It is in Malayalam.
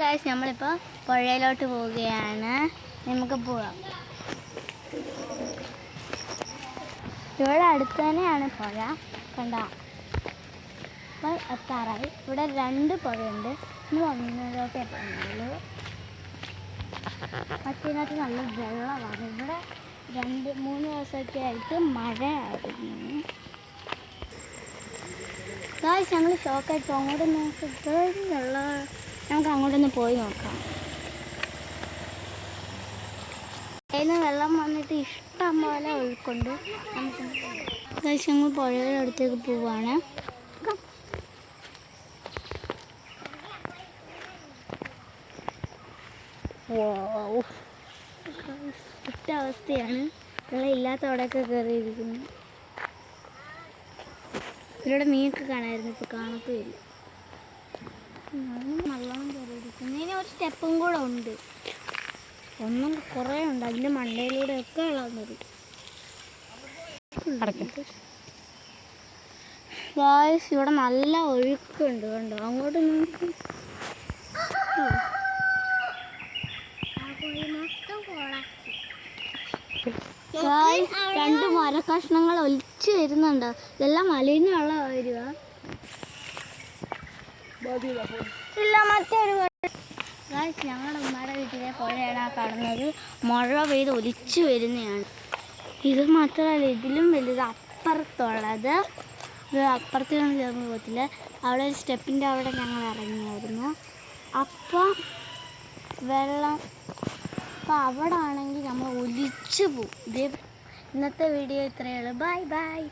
ഗായ്സ് നമ്മളിപ്പോൾ പുഴയിലോട്ട് പോവുകയാണ്. നമുക്ക് പോവാം. ഇവിടെ അടുത്ത് തന്നെയാണ് പുഴ. കണ്ട? അപ്പോൾ എത്താറായി. ഇവിടെ രണ്ട് പുഴയുണ്ട്. നമ്മൾ ഒന്നിലോട്ടേ പോകുന്നുള്ളൂ മറ്റേതിനകത്ത് നല്ല വെള്ളമാണ്. ഇവിടെ രണ്ട് മൂന്ന് ദിവസമൊക്കെ ആയിട്ട് മഴയായിരുന്നു. ഗായ്സ് ഞങ്ങൾ ഷോക്കായിട്ട് അങ്ങോട്ട് നോക്കി. വെള്ള നമുക്ക് അങ്ങോട്ടൊന്ന് പോയി നോക്കാം. അതിന് വെള്ളം വന്നിട്ട് ഇഷ്ടം പോലെ ഉൾക്കൊണ്ട്. നമുക്ക് ഞങ്ങൾ പുഴയുടെ അടുത്തേക്ക് പോവാണ്. ഒറ്റ അവസ്ഥയാണ്. വെള്ളം ഇല്ലാത്ത അവിടെയൊക്കെ കയറിയിരിക്കുന്നു ഇതിലൂടെ മീനൊക്കെ കാണാമായിരുന്നു ഇപ്പോൾ കാണത്തുമില്ല നല്ലോണം കയറിയിരിക്കുന്നു. ഇനി ഒരു സ്റ്റെപ്പും കൂടെ ഉണ്ട്. ഒന്നും കുറേ ഉണ്ട്. അതിന്റെ മണ്ടയിലൂടെ ഒക്കെ വെള്ളം വരും. ഗായ്സ് ഇവിടെ നല്ല ഒഴുക്കുണ്ട് കണ്ടോ? അങ്ങോട്ട് നോക്കി. രണ്ട് മരക്കഷ്ണങ്ങൾ ഒലിച്ചു വരുന്നുണ്ട്. ഇതെല്ലാം മലിന വെള്ളം വരുക ഇല്ല മറ്റൊരു ഞങ്ങളുടെ ഉമ്മയുടെ വീട്ടിലെ പുഴയാണ് ആ കാണുന്നത് മഴ പെയ്ത് ഒലിച്ചു വരുന്നതാണ് ഇത് മാത്രമല്ല ഇതിലും വലുത് അപ്പുറത്തുള്ളത്. ഇത് അപ്പുറത്തൊന്നും ചേർന്ന് പോകത്തില്ല. അവിടെ ഒരു സ്റ്റെപ്പിന്റെ അവിടെ ഞങ്ങൾ ഇറങ്ങിയായിരുന്നു. അപ്പം വെള്ളം അപ്പോൾ അവിടെ ആണെങ്കിൽ നമ്മൾ ഒലിച്ചു പോകും. ഇതേ ഇന്നത്തെ വീഡിയോ ഇത്രയേ ഉള്ളൂ. Bye bye